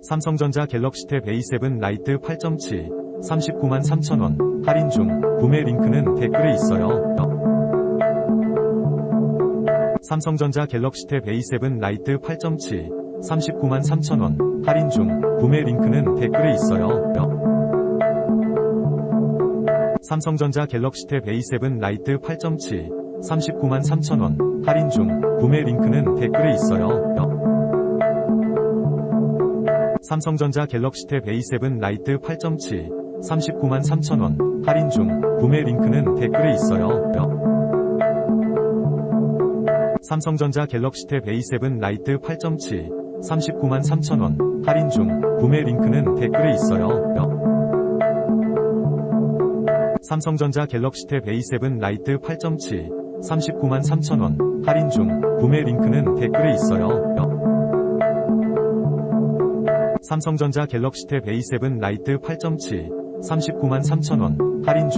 삼성전자 갤럭시 탭 A7 라이트 8.7 39만 3천원 할인 중 구매 링크는 댓글에 있어요. 삼성전자 갤럭시 탭 A7 라이트 8.7 39만 3천원 할인 중 구매 링크는 댓글에 있어요. 삼성전자 갤럭시 탭 A7 라이트 8.7 39만 3천원 할인 중 구매 링크는 댓글에 있어요. 삼성전자 갤럭시 탭 A7 라이트 8.7 39만 3천원 할인 중 구매 링크는 댓글에 있어요. 삼성전자 갤럭시 탭 A7 라이트 8.7 39만 3천원 할인 중 구매 링크는 댓글에 있어요. 삼성전자 갤럭시 탭 A7 라이트 8.7 39만 3천원 할인 중 구매 링크는 댓글에 있어요. 삼성전자 갤럭시 탭 A7 라이트 8.7 39만 3천원 할인 중